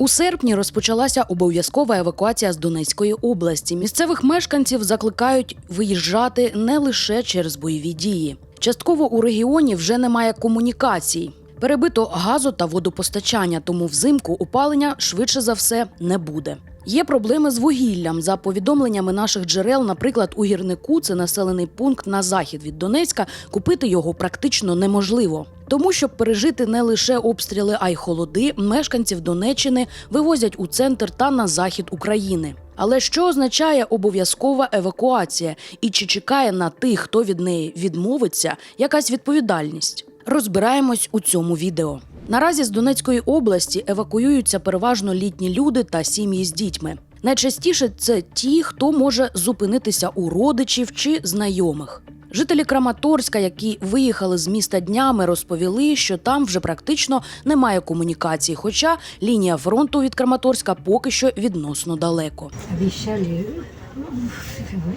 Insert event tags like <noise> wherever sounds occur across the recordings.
У серпні розпочалася обов'язкова евакуація з Донецької області. Місцевих мешканців закликають виїжджати не лише через бойові дії. Частково у регіоні вже немає комунікацій. Перебито газу та водопостачання, тому взимку опалення швидше за все не буде. Є проблеми з вугіллям. За повідомленнями наших джерел, наприклад, у гірнику це населений пункт на захід від Донецька. Купити його практично неможливо. Тому, щоб пережити не лише обстріли, а й холоди, мешканців Донеччини вивозять у центр та на захід України. Але що означає обов'язкова евакуація? І чи чекає на тих, хто від неї відмовиться, якась відповідальність? Розбираємось у цьому відео. Наразі з Донецької області евакуюються переважно літні люди та сім'ї з дітьми. Найчастіше це ті, хто може зупинитися у родичів чи знайомих. Жителі Краматорська, які виїхали з міста днями, розповіли, що там вже практично немає комунікації, хоча лінія фронту від Краматорська поки що відносно далеко. Ну,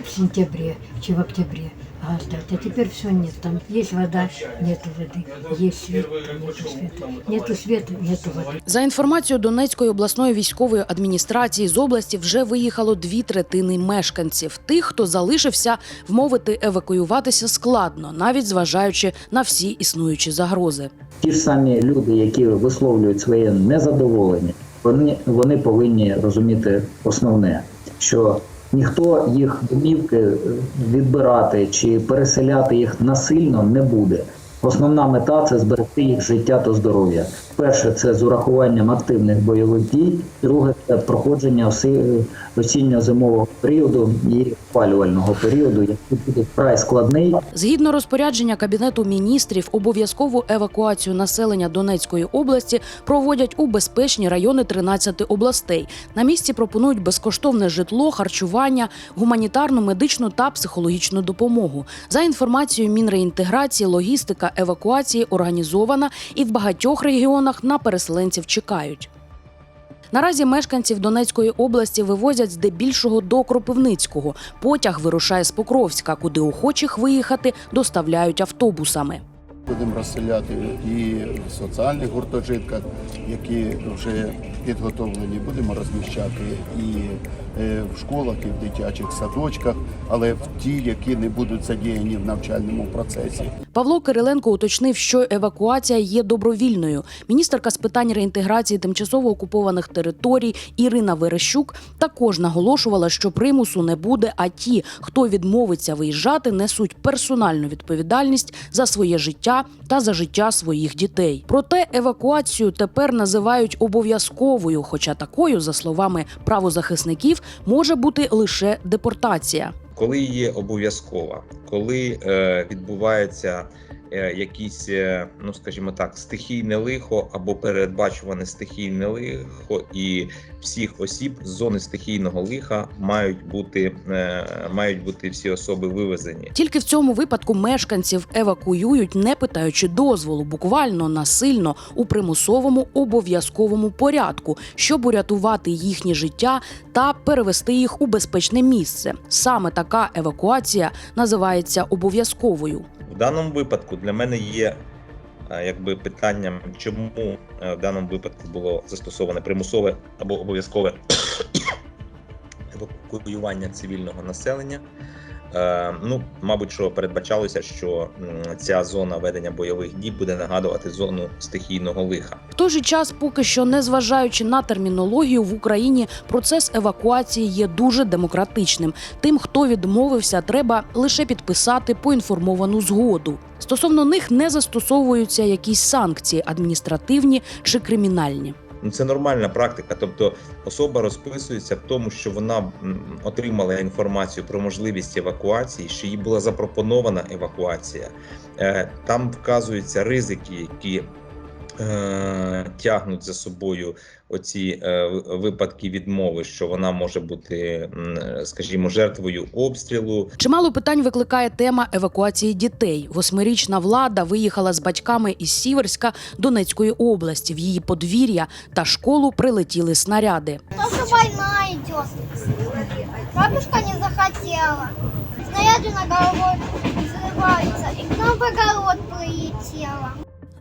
в сентябре, чи в октябре газ дать. А теперь все нет. Там есть вода, нету воды. Есть свет, нету света. Нету света, нету воды. За інформацією Донецької обласної військової адміністрації з області вже виїхало дві третини мешканців. Тих, хто залишився, вмовити евакуюватися складно, навіть зважаючи на всі існуючі загрози. Ті ж самі люди, які висловлюють своє незадоволення, вони, вони повинні розуміти основне, що ніхто їх домівки е, відбирати чи переселяти їх насильно не буде. Основна мета це зберегти їх життя та здоров'я. Перше це з урахуванням активних бойових дій. Друге це проходження осінньо-зимового періоду і опалювального періоду, який буде вкрай складний Згідно розпорядження кабінету міністрів, обов'язкову евакуацію населення Донецької області проводять у безпечні райони 13 областей. На місці пропонують безкоштовне житло, харчування, гуманітарну, медичну та психологічну допомогу. За інформацією Мінреінтеграції, логістика евакуації організована і в багатьох регіонах на переселенців чекають. Наразі мешканців Донецької області вивозять здебільшого до Кропивницького. Потяг вирушає з Покровська, куди охочих виїхати доставляють автобусами. Будемо розселяти і в соціальних гуртожитках, які вже підготовлені. Будемо розміщати і в школах, і в дитячих садочках, але в ті, які не будуть задіяні в навчальному процесі. Павло Кириленко уточнив, що евакуація є добровільною. Міністерка з питань реінтеграції тимчасово окупованих територій Ірина Верещук також наголошувала, що примусу не буде. А ті, хто відмовиться виїжджати, несуть персональну відповідальність за своє життя та за життя своїх дітей. Проте евакуацію тепер називають обов'язковою, хоча такою, за словами правозахисників, може бути лише депортація. коли є обов'язкова, коли е, відбувається якісь, е, ну скажімо так, стихійне лихо або передбачуване стихійне лихо, і всіх осіб з зони стихійного лиха мають бути е, мають бути всі особи вивезені. Тільки в цьому випадку мешканців евакуюють, не питаючи дозволу, буквально насильно у примусовому обов'язковому порядку, щоб урятувати їхнє життя та перевести їх у безпечне місце. Саме така евакуація називається обов'язковою. В даному випадку для мене є е, якби питанням, чому е, в даному випадку було застосоване примусове або обов'язкове <coughs> евакуювання цивільного населення. Е, Ну, мабуть, що передбачалося, що ця зона ведення бойових дій буде нагадувати зону стихійного лиха. В той же час, поки що, незважаючи на термінологію, в Україні процес евакуації є дуже демократичним. Тим, хто відмовився, треба лише підписати поінформовану згоду. Стосовно них не застосовуються якісь санкції адміністративні чи кримінальні. Ну, це нормальна практика. Тобто особа розписується в тому, що вона отримала інформацію про можливість евакуації, що їй була запропонована евакуація. Е, Там вказуються ризики, які тягнуть за собою оці е, випадки відмови, що вона може бути, скажімо, жертвою обстрілу, Чимало питань викликає тема евакуації дітей. Восьмирічна влада виїхала з батьками із Сіверська Донецької області. В її подвір'я та школу прилетіли снаряди. Тоже война идет. Бабушка не захотела. Снаряды на голову взрываются. И к нам в огород прилетело.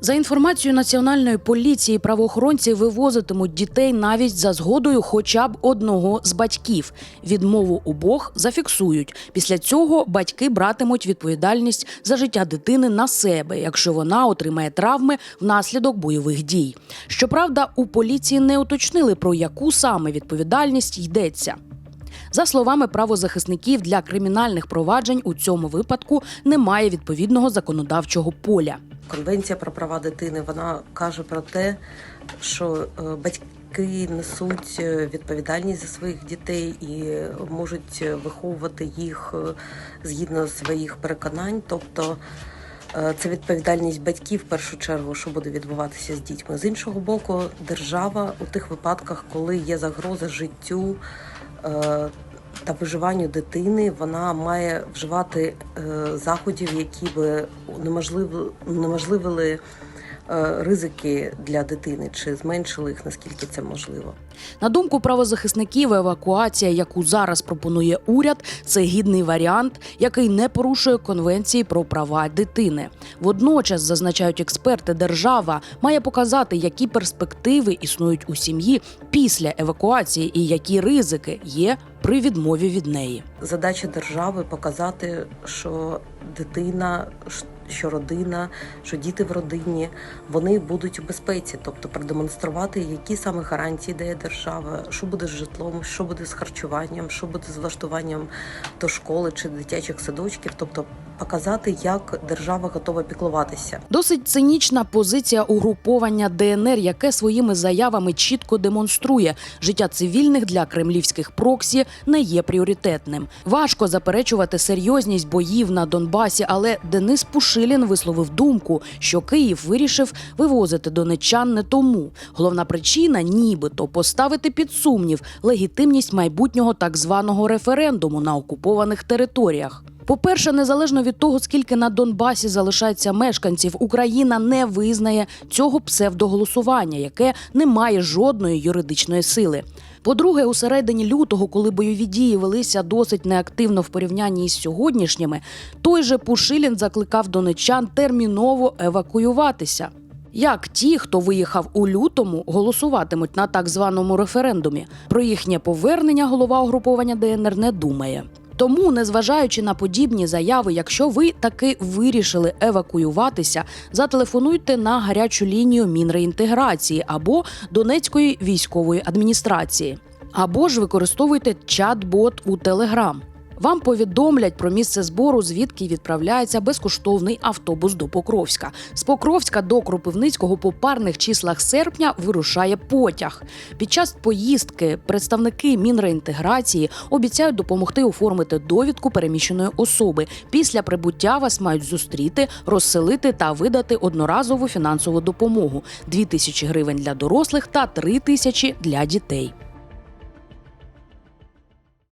За інформацією національної поліції, правоохоронці вивозитимуть дітей навіть за згодою хоча б одного з батьків. Відмову обох зафіксують. Після цього батьки братимуть відповідальність за життя дитини на себе, якщо вона отримає травми внаслідок бойових дій. Щоправда, у поліції не уточнили про яку саме відповідальність йдеться. За словами правозахисників, для кримінальних проваджень у цьому випадку немає відповідного законодавчого поля. Конвенція про права дитини вона каже про те, що е, батьки несуть е, відповідальність за своїх дітей і можуть е, виховувати їх згідно своїх переконань. Тобто це відповідальність батьків в першу чергу, що буде відбуватися з дітьми. З іншого боку, держава у тих випадках, коли є загроза життю. е, Та виживанню дитини вона має вживати е, заходів, які би е, ризики для дитини чи зменшили їх наскільки це можливо. На думку правозахисників, евакуація, яку зараз пропонує уряд, це гідний варіант, який не порушує конвенції про права дитини. Водночас, зазначають експерти, держава має показати, які перспективи існують у сім'ї після евакуації і які ризики є при відмові від неї. Задача держави показати, що дитина, що родина, що діти в родині вони будуть у безпеці, тобто продемонструвати, які саме гарантії дає держава, що буде з житлом, що буде з харчуванням, що буде з влаштуванням до школи чи дитячих садочків, тобто показати, як держава готова піклуватися. Досить цинічна позиція угруповання ДНР, яке своїми заявами чітко демонструє, життя цивільних для кремлівських проксі не є пріоритетним. Важко заперечувати серйозність боїв на Донбасі, але Денис Пушилін висловив думку, що Київ вирішив вивозити донеччан не тому. Головна причина, нібито поставити під сумнів легітимність майбутнього так званого референдуму на окупованих територіях. По-перше, незалежно від того, скільки на Донбасі залишається мешканців, Україна не визнає цього псевдоголосування, яке не має жодної юридичної сили. По-друге, у середині лютого, коли бойові дії велися досить неактивно в порівнянні із сьогоднішніми, той же Пушилін закликав донеччан терміново евакуюватися. Як ті, хто виїхав у лютому, голосуватимуть на так званому референдумі? Про їхнє повернення голова угруповання ДНР не думає. Тому, незважаючи на подібні заяви, якщо ви таки вирішили евакуюватися, зателефонуйте на гарячу лінію Мінреінтеграції або Донецької військової адміністрації, або ж використовуйте чат-бот у Телеграм. Вам повідомлять про місце збору, звідки відправляється безкоштовний автобус до Покровська. З Покровська до Кропивницького по парних числах серпня вирушає потяг. Під час поїздки представники Мінреінтеграції обіцяють допомогти оформити довідку переміщеної особи. Після прибуття вас мають зустріти, розселити та видати одноразову фінансову допомогу: 2 тисячі гривень для дорослих та 3 тисячі для дітей.